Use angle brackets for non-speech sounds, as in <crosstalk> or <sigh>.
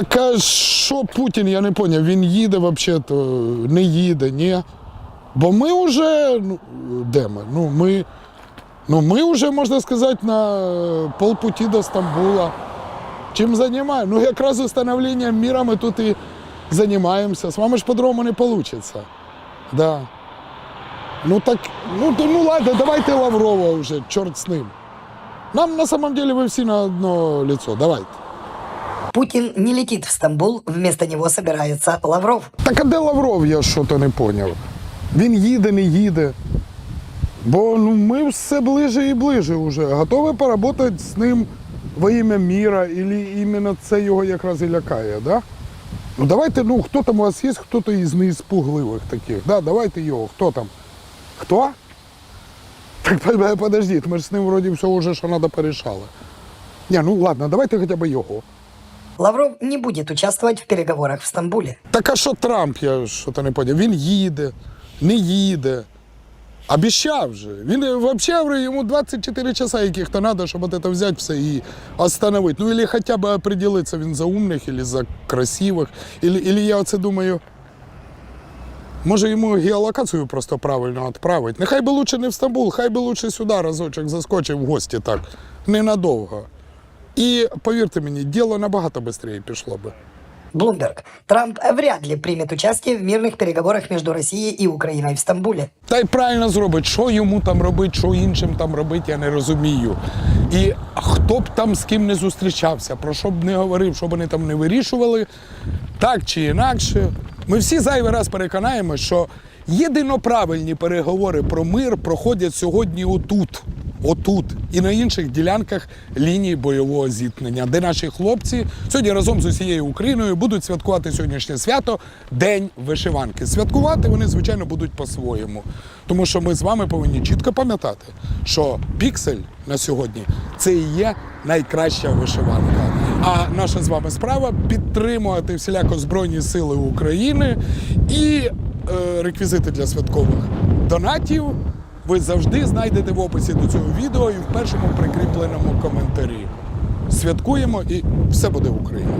Так а що Путін, я не зрозумів, він їде взагалі, то не їде, ні. Бо ми вже, ну, де ми? Ну, ми, ну, ми вже, можна сказати, на полпуті до Стамбула. Чим займаємося? Ну, якраз встановленням міра ми тут і займаємося. З вами ж по-другому не вийде. Да. Ну так, ну, то, ну ладно, давайте Лаврова вже, чорт з ним. Нам на самом деле ви всі на одно лицо, давайте. Путин не летит в Стамбул, вместо него собирается Лавров. Так а де Лавров, я що-то не зрозумів. Він їде, не їде. Бо ну, ми все ближе і ближе вже. Готові поработати з ним во ім'я міра, і іменно це його якраз і лякає, да? Ну давайте, ну хто там у вас є, хто-то із неіспугливих таких. Да, давайте його. Хто там? Хто? Так по- <laughs> подождіть, ми ж з ним вроді все вже, що треба, порішали. Ні, ну ладно, давайте хоча б його. Лавров не будет участвовать в переговорах в Стамбуле. Так а що Трамп, я що-то не поняв. Він їде, не їде. Обіщав же. Він взагалі йому 24 часа, яких то треба, щоб от це взяти все і остановити. Ну, або хоча б определитися, він за умних, або за красивих. Или, или я оце думаю, може йому геолокацію просто правильно відправити. Нехай би лучше не в Стамбул, хай би лучше сюди разочок заскочив в гості так, ненадовго. І повірте мені, діло набагато швидше пішло би. Блумберг. Трамп вряд ли примет участие в мирных переговорах между Россией и Украиной в Стамбуле. Та й правильно зробить, що йому там робить, що іншим там робить, я не розумію. І хто б там з ким не зустрічався, про що б не говорив, що б вони там не вирішували, так чи інакше. Ми всі зайвий раз переконаємо, що єдино правильні переговори про мир проходять сьогодні отут. Отут і на інших ділянках лінії бойового зіткнення, де наші хлопці сьогодні разом з усією Україною будуть святкувати сьогоднішнє свято День вишиванки. Святкувати вони, звичайно, будуть по-своєму. Тому що ми з вами повинні чітко пам'ятати, що піксель на сьогодні це і є найкраща вишиванка. А наша з вами справа підтримувати всіляко Збройні Сили України і е, реквізити для святкових донатів ви завжди знайдете в описі до цього відео і в першому прикріпленому коментарі. Святкуємо і все буде Україна.